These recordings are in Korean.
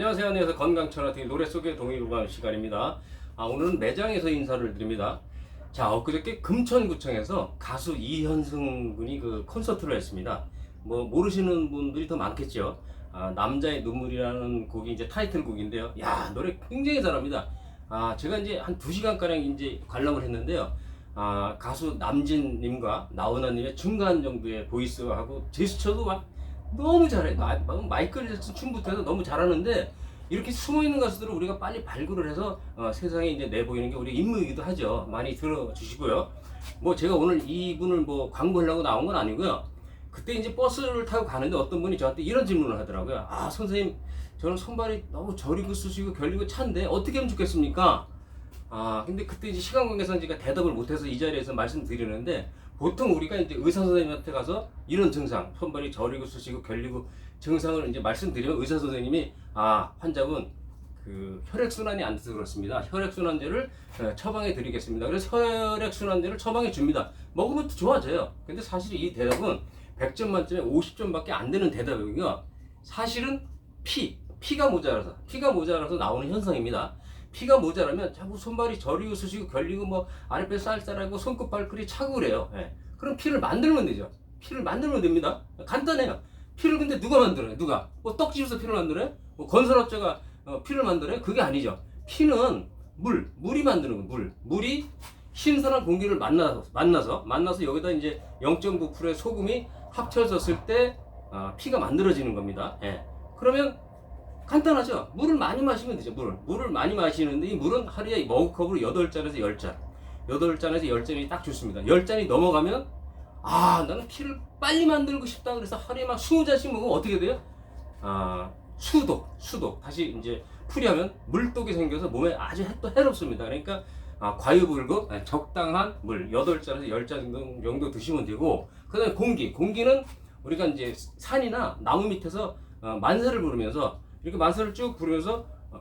안녕하세요. 안녕하세요. 건강천하팀 노래 속의 동의로만 시간입니다. 아, 오늘은 매장에서 인사를 드립니다. 자, 엊그저께 금천구청에서 가수 이현승 군이 그 콘서트를 했습니다. 뭐 모르시는 분들이 더 많겠죠. 아, 남자의 눈물이라는 곡이 이제 타이틀곡인데요. 야, 노래 굉장히 잘합니다. 아, 제가 이제 한 2시간가량 이제 관람을 했는데요. 아, 가수 남진님과 나훈아님의 중간 정도의 보이스하고 제스처도 막 너무 잘해. 마, 마- 마이클 잭슨 춤부터 해서 너무 잘하는데 이렇게 숨어 있는 가수들을 우리가 빨리 발굴을 해서 어, 세상에 이제 내보이는 게 우리 임무이기도 하죠. 많이 들어주시고요. 뭐 제가 오늘 이분을 뭐 광고하려고 나온 건 아니고요. 그때 이제 버스를 타고 가는데 어떤 분이 저한테 이런 질문을 하더라고요. 아 선생님 저는 손발이 너무 저리고 쑤시고 결리고 찬데 어떻게 하면 좋겠습니까? 아 근데 그때 이제 시간 관계상 제가 대답을 못해서 이 자리에서 말씀드리는데 보통 우리가 이제 의사 선생님한테 가서 이런 증상 손발이 저리고 쑤시고 결리고 증상을 이제 말씀드리면 의사 선생님이 아 환자분 그 혈액 순환이 안 돼서 그렇습니다. 혈액 순환제를 어, 처방해 드리겠습니다. 그래서 혈액 순환제를 처방해 줍니다. 먹으면 또 좋아져요. 근데 사실 이 대답은 100점 만점에 50점밖에 안 되는 대답이고요. 사실은 피, 피가 모자라서 피가 모자라서 나오는 현상입니다. 피가 모자라면 자꾸 손발이 저리고 쑤시고 결리고 뭐 아랫배 쌀쌀하고 손끝 발끝이 차고 그래요. 예. 그럼 피를 만들면 되죠. 피를 만들면 됩니다. 간단해요. 피를 근데 누가 만들어요? 누가? 뭐 떡집에서 피를 만들어요? 뭐 건설업자가 어, 피를 만들어요? 그게 아니죠. 피는 물, 물이 만드는 거, 물. 물이 신선한 공기를 만나서 만나서 만나서 여기다 이제 0.9%의 소금이 합쳐졌을 때 아, 피가 만들어지는 겁니다. 예. 그러면 간단하죠. 물을 많이 마시면 되죠. 물을. 물을 많이 마시는데 이 물은 하루에 머그컵으로 8잔에서 10잔. 8잔에서 10잔이 딱 좋습니다. 10잔이 넘어가면 아, 나는 피를 빨리 만들고 싶다. 그래서 하루에 막 20잔씩 먹으면 어떻게 돼요? 아, 수독, 수독. 다시 이제 풀이하면 물독이 생겨서 몸에 아주 해- 또 해롭습니다. 그러니까 아, 과유불급, 아, 적당한 물 8잔에서 10잔 정도, 정도 드시면 되고 그다음에 공기. 공기는 우리가 이제 산이나 나무 밑에서 어, 만세를 부르면서 이렇게 만세를 쭉 어,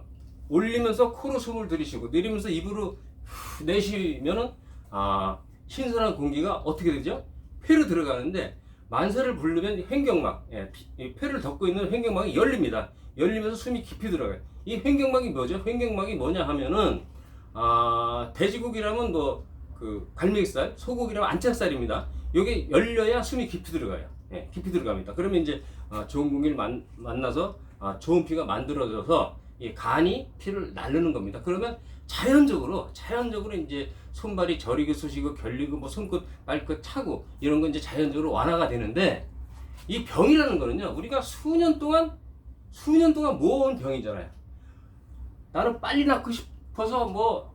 올리면서 코로 숨을 들이쉬고 내리면서 입으로 후 내쉬면은 아 신선한 공기가 어떻게 되죠? 폐로 들어가는데 만세를 부르면 횡격막, 예, 폐를 덮고 있는 횡격막이 열립니다. 열리면서 숨이 깊이 들어가요. 이 횡격막이 뭐죠? 횡격막이 뭐냐 하면은 아 돼지고기라면 뭐 그 갈매기살, 소고기라면 안짝살입니다. 이게 열려야 숨이 깊이 들어가요. 예, 깊이 들어갑니다. 그러면 이제 아, 좋은 공기를 만, 만나서 아, 좋은 피가 만들어져서 이 간이 피를 날르는 겁니다. 그러면 자연적으로 자연적으로 이제 손발이 저리고 쑤시고 결리고 뭐 손끝 발끝 차고 이런 건 이제 자연적으로 완화가 되는데 이 병이라는 거는요 우리가 수년 동안 수년 동안 모아온 병이잖아요. 나는 빨리 낫고 싶어서 뭐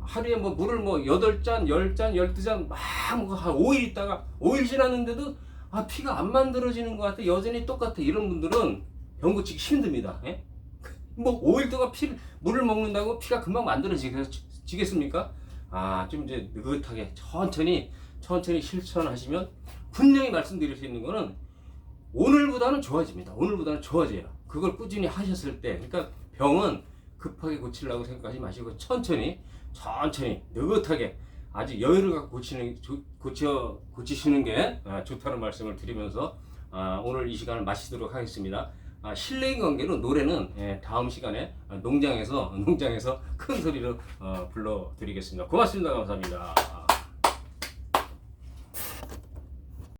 하루에 뭐 물을 뭐 8잔, 10잔, 12잔 막한 5일 있다가 5일 지났는데도 아 피가 안 만들어지는 것 같아. 여전히 똑같아. 이런 분들은 병 고치기 힘듭니다. 예? 뭐 5일 동안 피를 물을 먹는다고 피가 금방 만들어지겠습니까? 아, 좀 이제 느긋하게 천천히 천천히 실천하시면 분명히 말씀드릴 수 있는 거는 오늘보다는 좋아집니다. 오늘보다는 좋아져요. 그걸 꾸준히 하셨을 때, 그러니까 병은 급하게 고치려고 생각하지 마시고 천천히, 천천히, 느긋하게 아주 여유를 갖고 고치는 조- 고쳐 고치시는 게 아, 좋다는 말씀을 드리면서 아, 오늘 이 시간을 마치도록 하겠습니다. 아, 실내인 관계로 노래는 예, 다음 시간에 아, 농장에서 농장에서 큰 소리로 어, 불러드리겠습니다. 고맙습니다. 감사합니다.